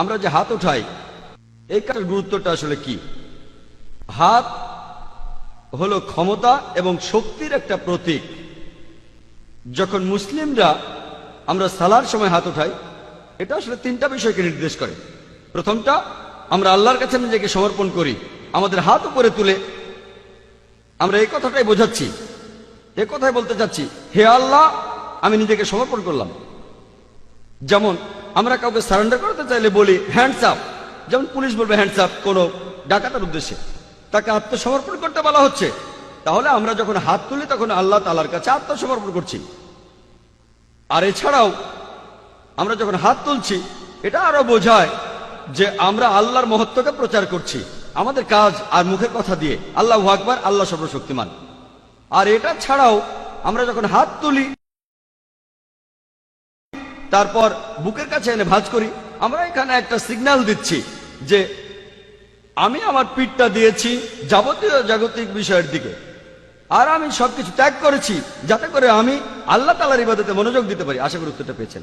আমরা যে হাত উঠাই, এই কাজের গুরুত্বটা আসলে কি? হাত হলো ক্ষমতা এবং শক্তির একটা প্রতীক। যখন মুসলিমরা আমরা সালার সময় হাত উঠাই, এটা আসলে তিনটা বিষয়কে নির্দেশ করে। প্রথমটা, আমরা আল্লাহর কাছে নিজেকে সমর্পণ করি, আমাদের হাত উপরে তুলে। আমরা এই কথাটাই বোঝাচ্ছি, এ কথাই বলতে চাচ্ছি, হে আল্লাহ, আমি নিজেকে সমর্পণ করলাম। যেমন আমরা কাউকে সারেন্ডার করতে চাইলে বলি হ্যান্ডস আপ যেমন পুলিশ বলবে হ্যান্ডস আপ কোনো ডাকাতার উদ্দেশ্যে। তাকে আত্মসমর্পণ করতে বলা হচ্ছে। তাহলে আমরা যখন হাত তুলি, তখন আল্লাহ তালার কাছে আত্মসমর্পণ করছি। আর এছাড়াও, আমরা যখন হাত তুলছি, এটা আরও বোঝায় যে আমরা আল্লাহর মহত্বকে প্রচার করছি। আমাদের কাজ আর মুখের কথা দিয়ে। আল্লাহ আকবার, আল্লাহ সর্বশক্তিমান। আর এটা ছাড়াও, আমরা যখন হাত তুলি তারপর বুকের কাছে এনে ভাজ করি। আমরা এখানে একটা সিগন্যাল দিচ্ছি যে আমি আমার পিঠটা দিয়েছি যাবতীয় জাগতিক বিষয়ের দিকে। আর আমি সবকিছু ত্যাগ করেছি যাতে করে আমি আল্লাহ তালার ইবাদতে মনোযোগ দিতে পারি। আশা করি উত্তরটা পেয়েছেন।